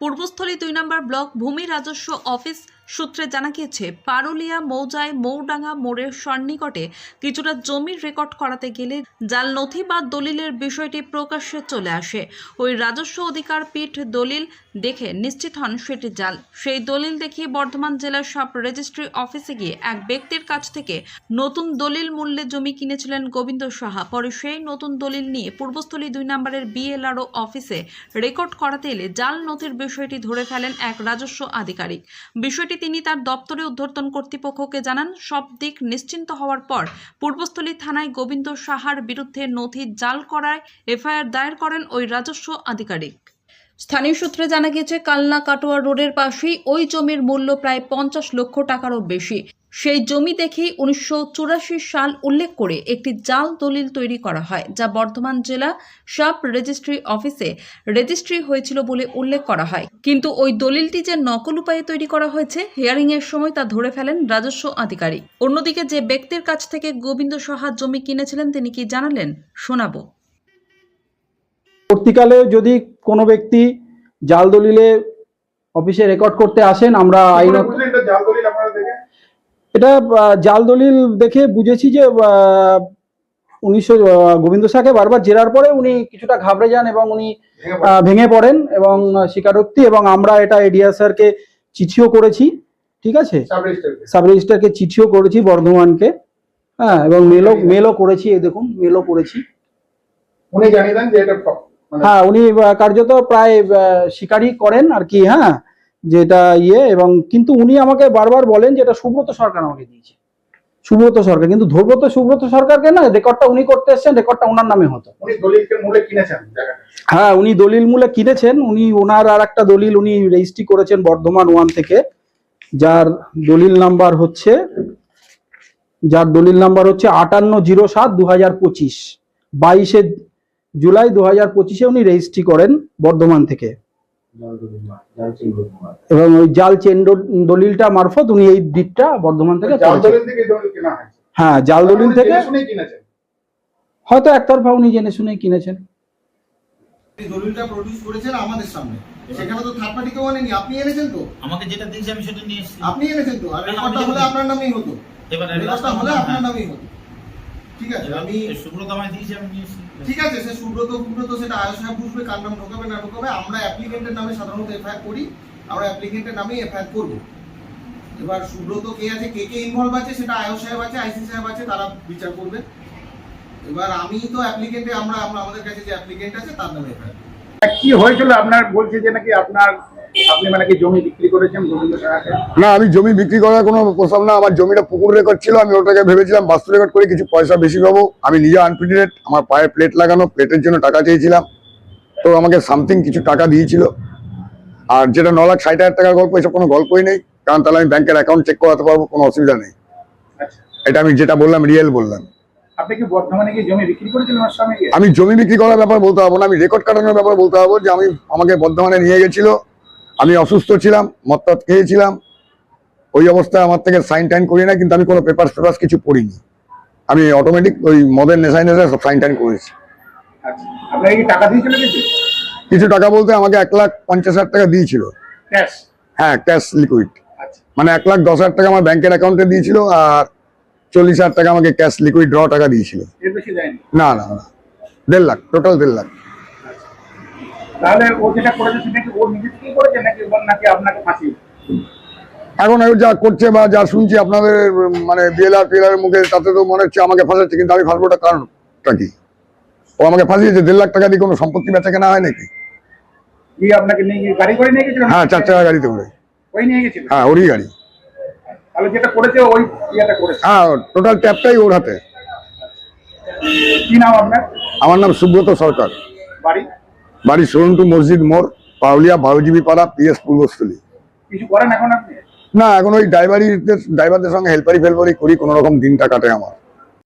পূর্বস্থলী দুই নম্বর ব্লক ভূমি রাজস্ব অফিস সূত্রে জানা গিয়েছে, পারুলিয়া, মৌজায়, মৌডাঙ্গা মোড়ের সন্নিকটে কিছুটা জমির রেকর্ড করাতে গেলে জাল নথি বা দলিলের বিষয়টি প্রকাশ্যে চলে আসে। ওই রাজস্ব অধিকার পীঠ দলিল দেখে নিশ্চিত হন সেটি জাল। সেই দলিল দেখিয়ে বর্ধমান জেলার সব রেজিস্ট্রি অফিসে গিয়ে এক ব্যক্তির কাছ থেকে নতুন দলিল মূল্যে জমি কিনেছিলেন গোবিন্দ সাহা। পরে সেই নতুন দলিল নিয়ে পূর্বস্থলী দুই নম্বরের বিএলআরও অফিসে রেকর্ড করাতে এলে জাল নথির বিষয়টি ধরে ফেলেন এক রাজস্ব আধিকারিক। বিষয়টি তিনি তার দপ্তরে উদ্ধর্তন কর্তৃপক্ষকে জানান, সব দিক নিশ্চিন্ত হওয়ার পর পূর্বস্থলী থানায় গোবিন্দ সাহার বিরুদ্ধে নথি জাল করায় এফআইআর দায়ের করেন ওই রাজস্ব আধিকারিক। স্থানীয় সূত্রে জানা গিয়েছে, কালনা কাটোয়া রোডের পাশেই ওই জমির মূল্য প্রায় পঞ্চাশ লক্ষ টাকারও বেশি। সেই জমি দেখেই উনিশশো চুরাশি সাল উল্লেখ করে একটি জাল দলিল তৈরি করা হয়, যা বর্ধমান জেলা সাব রেজিস্ট্রি অফিসে রেজিস্ট্রি হয়েছিল বলে উল্লেখ করা হয়। কিন্তু ওই দলিলটি যে নকল উপায়ে তৈরি করা হয়েছে হিয়ারিং এর সময় তা ধরে ফেলেন রাজস্ব আধিকারিক। অন্যদিকে যে ব্যক্তির কাছ থেকে গোবিন্দ সাহা জমি কিনেছিলেন, তিনি কি জানালেন? শোনাবো। পরবর্তীকালে যদি কোনো ব্যক্তি জাল দলিলে অফিসে রেকর্ড করতে আসেন আমরা আইনত এটা জাল দলিল দেখে বুঝেছি যে উনিশশো গোবিন্দ শাহকে বারবার জেরার পরে উনি কিছুটা ঘাবড়ে যান এবং উনি ভেঙে পড়েন। এবং স্বীকারোক্তি এবং আমরা এটা এডিআর স্যারকে চিঠিও করেছি ঠিক আছে? সাব রেজিস্টারকে চিঠিও করেছি বর্ধমানকে হ্যাঁ এবং মেলও মেলও করেছি এই দেখুন মেলও করেছি। উনি জানিয়ে দেন যে এটা হ্যাঁ উনি কার্যত প্রায় স্বীকারই করেন আর কি হ্যাঁ যেটা ইয়ে এবং কিন্তু উনি আমাকে বারবার বলেন যে এটা সুব্রত সরকার আমাকে দিয়েছে। সুব্রত সরকার কিন্তু ধরবো তো সুব্রত সরকারকে না রেকর্ডটা উনি করতে এসছেন রেকর্ডটা ওনার নামে হতো। উনি দলিলকে মূলে কিনেছেন হ্যাঁ উনি দলিল মূলে কিনেছেন উনি ওনার আর একটা দলিল উনি রেজিস্ট্রি করেছেন বর্ধমান ওয়ান থেকে যার দলিল নাম্বার হচ্ছে যার দলিল নাম্বার হচ্ছে আটান্ন জিরো সাত দু হাজার পঁচিশ বাইশে জুলাই দু হাজার পঁচিশে উনি রেজিস্ট্রি করেন বর্ধমান থেকে। এবং ওই জাল চেন দলিলটা মারফত উনি এই ডিটটা বর্ধমান থেকে হ্যাঁ জাল দলিল থেকে হয়তো একতরফা উনি জেনে শুনেই কিনেছেন। দলিলটা প্রডিউস করেছেন আমাদের সামনে। সেখানে তো থার্ড পার্টি আনেনি। আপনি এনেছেন তো? আমাকে যেটা দিয়েছে আমি সেটা নিয়ে এসেছি। আপনি এনেছেন তো? আর রেকর্ডটা হলে আপনার নামেই হতো। এবার রেকর্ডটা হলে আপনার নামেই হতো। ঠিক আছে আমি সুব্রত আমায় দিয়েছে আমি ঠিক আছে সে সুব্রত সুব্রত সেটা আয়ুষ সাহেব বুঝবে কার নাম ঢোকাবে না ঢোকাবে। আমরা অ্যাপ্লিকেন্টের নামে সাধারণত এফআইআর করি আমরা অ্যাপ্লিকেন্টের নামে এফআইআর করব। এবার সুব্রত কে আছে কে কে ইনভলভ আছে সেটা আয়ুষ সাহেব আছে আইসি সাহেব আছে তারা বিচার করবে। এবার আমি তো অ্যাপ্লিকেন্টে আমরা আমরা আমাদের কাছে যে অ্যাপ্লিকেন্ট আছে তার নামে এফআইআর কি হয়েছিল? আপনার বলছে যে নাকি আপনার মানে না আমি জমি বিক্রি করার কোনো প্রস্তাব না আমার জমিটা পুকুর রেকর্ড ছিল আমি ওটাকে ভেবেছিলাম বাস্তু রেকর্ড করে কিছু পয়সা বেশি পাবো। আমি নিজে আনফিটেড আমার পায়ে প্লেট লাগানো প্লেটের জন্য টাকা চেয়েছিলাম। তো আমাকে সামথিং কিছু টাকা দিয়েছিল। আর যেটা ন লাখ ষাট হাজার টাকার গল্প এসব কোনো গল্পই নেই। কারণ তাহলে আমি ব্যাংকের অ্যাকাউন্ট চেক করাতে পারব কোনো অসুবিধা নেই। আচ্ছা। এটা আমি যেটা বললাম রিয়েল বললাম। আমি জমি বিক্রি করার ব্যাপার বলতে পারব না আমি রেকর্ড কাটানোর ব্যাপার বলতে পারব যে আমি আমাকে বর্ধমানে নিয়ে গেছিল। আমি অসুস্থ ছিলাম মত্তাত খেয়েছিলাম। ওই অবস্থায় আমার থেকে সাইন টাইন করি না কিন্তু আমি কোনো পেপার পেপার কিছু পড়িনি। আমি অটোমেটিক ওই মদের নেশায় নেশায় সব সাইন টাইন করেছি। আচ্ছা কিছু? টাকা বলতে আমাকে এক লাখ পঞ্চাশ হাজার টাকা দিয়েছিল। হ্যাঁ ক্যাশ লিকুইড আচ্ছা। মানে এক লাখ দশ হাজার টাকা আমার ব্যাংকের অ্যাকাউন্টে দিয়েছিল আর চল্লিশ হাজার টাকা আমাকে ক্যাশ লিকুইড ড্র টাকা দিয়েছিল। না না না। দেড় লাখ টোটাল দেড় লাখ। তাহলে ও যেটা করেছে সেটা কি ও নিজে থেকেই করেছে নাকি নাকি আপনাকে এখন যা করছে বা যা শুনছি আপনাদের মানে বিএলআর পিএলআর মুখে তাতে তো মনে হচ্ছে আমাকে ফাঁসাচ্ছে কিন্তু আমি ফাঁসবোটা কারণটা কি? ও আমাকে ফাঁসিয়েছে দেড় লাখ টাকা দিয়ে কোনো সম্পত্তি বেচা কেনা হয় নাকি? আপনাকে নিয়ে গাড়ি করে নিয়ে গেছিল? হ্যাঁ চার চাকা গাড়িতে করে। ওই নিয়ে গেছিল? হ্যাঁ ওরই গাড়ি। তাহলে যেটা করেছে ওই ইয়েটা করেছে? হ্যাঁ টোটাল ট্যাপটাই ওর হাতে। কি নাম আপনার? আমার নাম সুব্রত সরকার। বাড়ি? বাড়ি সোরন্টু মসজিদ মোড় পাউলিয়া বারোজিবি পাড়া পিএস পূর্বস্থলী। না এখন ওই ড্রাইভারি ড্রাইভারদের সঙ্গে হেল্পারি ফেলপারি করি কোনো রকম দিনটা কাটে আমার।